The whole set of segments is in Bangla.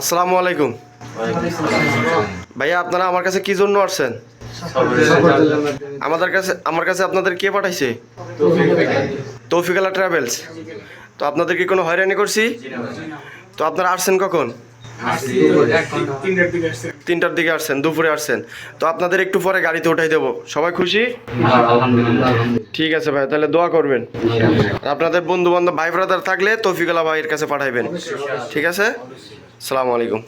আসসালামু আলাইকুম। ভাইয়া, আপনারা আমার কাছে কি জন্য আসছেন? আমাদের কাছে আমার কাছে আপনাদের কে পাঠাইছে? তৌফিকালা ট্রাভেলস। তো আপনাদের কি কোনো হয়রানি করছি? তো আপনারা আসছেন কখন? তিনটার দিকে আসছেন দুপুরে আসছেন। তো আপনাদের একটু পরে গাড়িতে উঠাই দেবো। সবাই খুশি? ঠিক আছে ভাই তাহলে দোয়া করবেন। আপনাদের বন্ধু বান্ধব ভাই ব্রাদার থাকলে তৌফিকালা ভাইয়ের কাছে পাঠাইবেন। ঠিক আছে? সালামু আলাইকুম।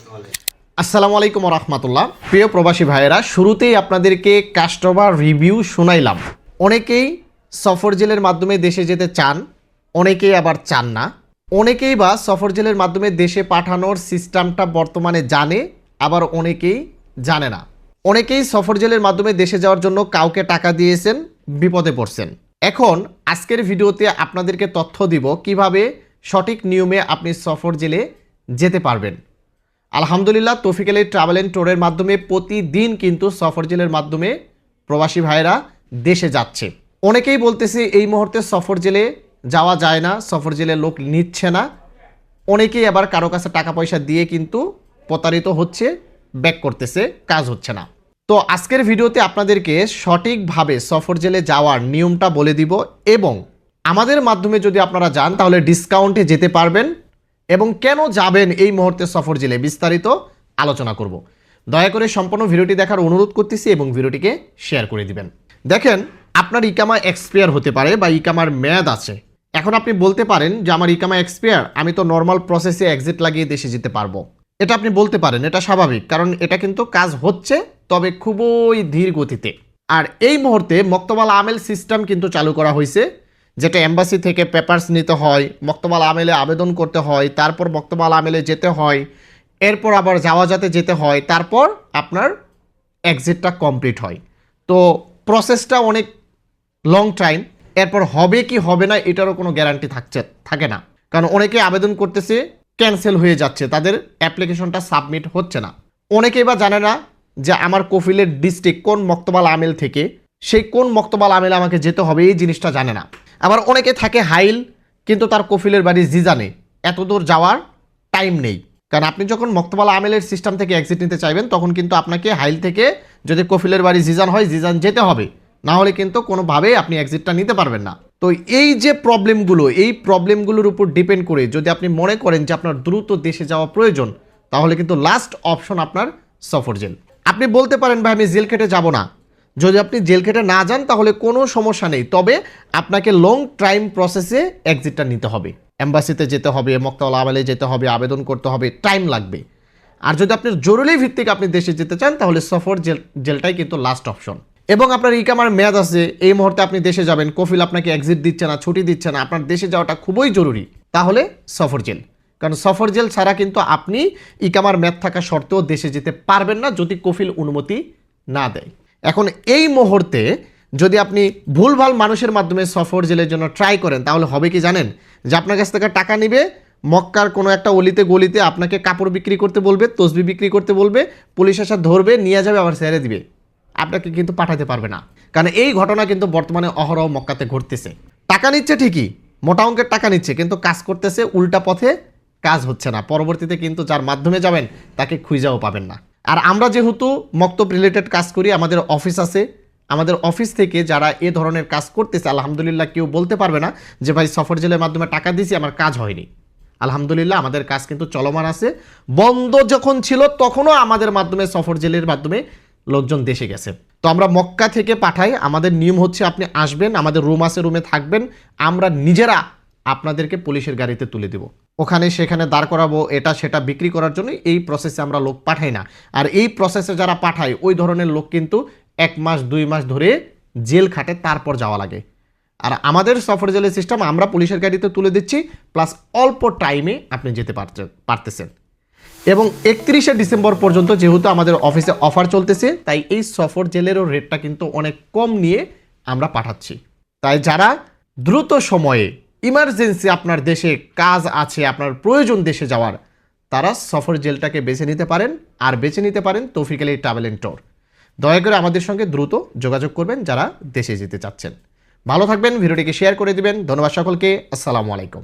আসসালামু আলাইকুম রহমতুল্লাহ। প্রিয় প্রবাসী ভাইয়েরা শুরুতেই আপনাদেরকে কাস্টমার রিভিউ শোনাইলাম। অনেকেই সফর জেলের মাধ্যমে দেশে যেতে চান অনেকেই আবার চান না। অনেকেই বা সফর জেলের মাধ্যমে দেশে পাঠানোর সিস্টেমটা বর্তমানে জানে, আবার অনেকেই জানে না। অনেকেই সফর জেলের মাধ্যমে দেশে যাওয়ার জন্য কাউকে টাকা দিয়েছেন, বিপদে পড়ছেন। এখন আজকের ভিডিওতে আপনাদেরকে তথ্য দিব কীভাবে সঠিক নিয়মে আপনি সফর জেলে যেতে পারবেন। আলহামদুলিল্লাহ, তৌফিক আলী ট্রাভেল অ্যান্ড টোরের মাধ্যমে প্রতিদিন কিন্তু সফর জেলের মাধ্যমে প্রবাসী ভাইরা দেশে যাচ্ছে। অনেকেই বলতেছে, এই মুহূর্তে সফর জেলে যাওয়া যায় না, সফর জেলে লোক নিচ্ছে না। অনেকেই আবার কারও কাছে টাকা পয়সা দিয়ে কিন্তু প্রতারিত হচ্ছে, ব্যাক করতেছে, কাজ হচ্ছে না। তো আজকের ভিডিওতে আপনাদেরকে সঠিকভাবে সফর জেলে যাওয়ার নিয়মটা বলে দিব এবং আমাদের মাধ্যমে যদি আপনারা যান, তাহলে ডিসকাউন্টে যেতে পারবেন এবং কেন যাবেন এই মুহূর্তে সফর জেলে বিস্তারিত আলোচনা করব। দয়া করে সম্পূর্ণ ভিডিওটি দেখার অনুরোধ করতেছি এবং ভিডিওটিকে শেয়ার করে দিবেন। দেখেন, আপনার ইকামা এক্সপায়ার হতে পারে বা ইকামার মেয়াদ আছে। এখন আপনি বলতে পারেন যে আমার ইকামা এক্সপায়ার আমি তো নর্মাল প্রসেসে এক্সিট লাগিয়ে দেশে যেতে পারব। এটা আপনি বলতে পারেন, এটা স্বাভাবিক, কারণ এটা কিন্তু কাজ হচ্ছে, তবে খুবই ধীর গতিতে। আর এই মুহূর্তে মক্তবাল আমেল সিস্টেম কিন্তু চালু করা হয়েছে, যেটা এম্বাসি থেকে পেপারস নিতে হয়, মক্তবাল আমেলে আবেদন করতে হয়, তারপর মক্তবাল আমেলে যেতে হয়, এরপর আবার যাওয়া যাতে যেতে হয়, তারপর আপনার এক্সিটটা কমপ্লিট হয়। তো প্রসেসটা অনেক লং টাইম এরপর হবে কি হবে না, এটারও কোনো গ্যারান্টি থাকছে, থাকে না। কারণ অনেকে আবেদন করতেছে ক্যান্সেল হয়ে যাচ্ছে, তাদের অ্যাপ্লিকেশনটা সাবমিট হচ্ছে না। অনেকেই বা জানে না যে আমার কফিলের ডিস্ট্রিক্ট কোন মক্তবাল আমেল থেকে, সেই কোন মক্তবাল আমেলে আমাকে যেতে হবে, এই জিনিসটা জানে না। আবার অনেকে থাকে হাইল, কিন্তু তার কফিলের বাড়ি জিজানে এত দূর যাওয়ার টাইম নেই। কারণ আপনি যখন মক্তবাল আমেলের সিস্টেম থেকে এক্সিট নিতে চাইবেন, তখন কিন্তু আপনাকে হাইল থেকে যদি কফিলের বাড়ি জিজান হয়, জিজান যেতে হবে। না হলে কিন্তু কোনোভাবেই আপনি এক্সিটটা নিতে পারবেন না। তো এই যে প্রবলেমগুলো এই প্রবলেমগুলোর উপর ডিপেন্ড করে যদি আপনি মনে করেন যে আপনার দ্রুত দেশে যাওয়া প্রয়োজন, তাহলে কিন্তু লাস্ট অপশন আপনার সফর জেল। আপনি বলতে পারেন, ভাই, আমি জেল খেটে যাব না। যদি আপনি জেল খেটে না যান, তাহলে কোনো সমস্যা নেই। তবে আপনাকে লং টাইম প্রসেসে এক্সিটটা নিতে হবে। অ্যাম্বাসিতে যেতে হবে মক্তাওয়ালা আমেলে যেতে হবে, আবেদন করতে হবে টাইম লাগবে। আর যদি আপনি জরুরি ভিত্তিক আপনি দেশে যেতে চান, তাহলে সফর জেল, জেলটাই কিন্তু লাস্ট অপশন এবং আপনার ইকামার মেয়াদ আছে, এই মুহূর্তে আপনি দেশে যাবেন, কফিল আপনাকে এক্সিট দিচ্ছে না, ছুটি দিচ্ছে না, আপনার দেশে যাওয়াটা খুবই জরুরি। তাহলে সফর জেল। কারণ সফর জেল ছাড়া কিন্তু আপনি ইকামার মেয়াদ থাকা সত্ত্বেও দেশে যেতে পারবেন না যদি কফিল অনুমতি না দেয়। এখন এই মুহূর্তে যদি আপনি ভুলভাল মানুষের মাধ্যমে সফর জেলের জন্য ট্রাই করেন, তাহলে হবে কি জানেন? যে আপনার কাছ থেকে টাকা নিবে, মক্কার কোনো একটা অলিতে গলিতে আপনাকে কাপড় বিক্রি করতে বলবে, তসবি বিক্রি করতে বলবে, পুলিশ এসে ধরবে, নিয়ে যাবে, আবার ছেড়ে দিবে। আপনাকে কিন্তু পাঠাতে পারবে না। কারণ এই ঘটনা কিন্তু বর্তমানে অহরহ মক্কাতে ঘটতেছে। টাকা নিচ্ছে ঠিকই, মোটা অঙ্কের টাকা নিচ্ছে, কিন্তু কাজ করতেছে উল্টা পথে কাজ হচ্ছে না। পরবর্তীতে কিন্তু যার মাধ্যমে যাবেন, তাকে খুঁজাও পাবেন না। আর আমরা যেহেতু মক্তব রিলেটেড কাজ করি, আমাদের অফিস আছে। আমাদের অফিস থেকে যারা এ ধরনের কাজ করতেছে, আলহামদুলিল্লাহ কেউ বলতে পারবে না যে, ভাই, সফর জেলের মাধ্যমে টাকা দিয়েছি, আমার কাজ হয়নি। আলহামদুলিল্লাহ, আমাদের কাজ কিন্তু চলমান আছে। বন্ধ যখন ছিল, তখনও আমাদের মাধ্যমে, সফর জেলের মাধ্যমে লোকজন দেশে গেছে। তো আমরা মক্কা থেকে পাঠাই, আমাদের নিয়ম হচ্ছে আপনি আসবেন, আমাদের রুম আছে, রুমে থাকবেন, আমরা নিজেরা আপনাদেরকে পুলিশের গাড়িতে তুলে দেব। ওখানে সেখানে দাঁড় করাবো, এটা সেটা বিক্রি করার জন্য এই প্রসেসে আমরা লোক পাঠাই না। আর এই প্রসেসে যারা পাঠায়, ওই ধরনের লোক কিন্তু এক মাস, দুই মাস ধরে জেল খাটে, তারপর যাওয়া লাগে। আর আমাদের সফর জেলের সিস্টেম আমরা পুলিশের গাড়িতে তুলে দিচ্ছি প্লাস অল্প টাইমে আপনি যেতে পারতে- পারতেছেন। এবং একত্রিশে ডিসেম্বর পর্যন্ত যেহেতু আমাদের অফিসে অফার চলতেছে, তাই এই সফর জেলেরও রেটটা কিন্তু অনেক কম নিয়ে আমরা পাঠাচ্ছি। তাই যারা দ্রুত সময়ে ইমার্জেন্সি আপনার দেশে কাজ আছে, আপনার প্রয়োজন দেশে যাওয়ার, তারা সফর জেলটাকে বেছে নিতে পারেন আর বেছে নিতে পারেন তৌফিক আলী ট্রাভেল অ্যান্ড টোর দয়া করে আমাদের সঙ্গে দ্রুত যোগাযোগ করবেন যারা দেশে যেতে চাচ্ছেন। ভালো থাকবেন, ভিডিওটিকে শেয়ার করে দিবেন। ধন্যবাদ সকলকে। আসসালামু আলাইকুম।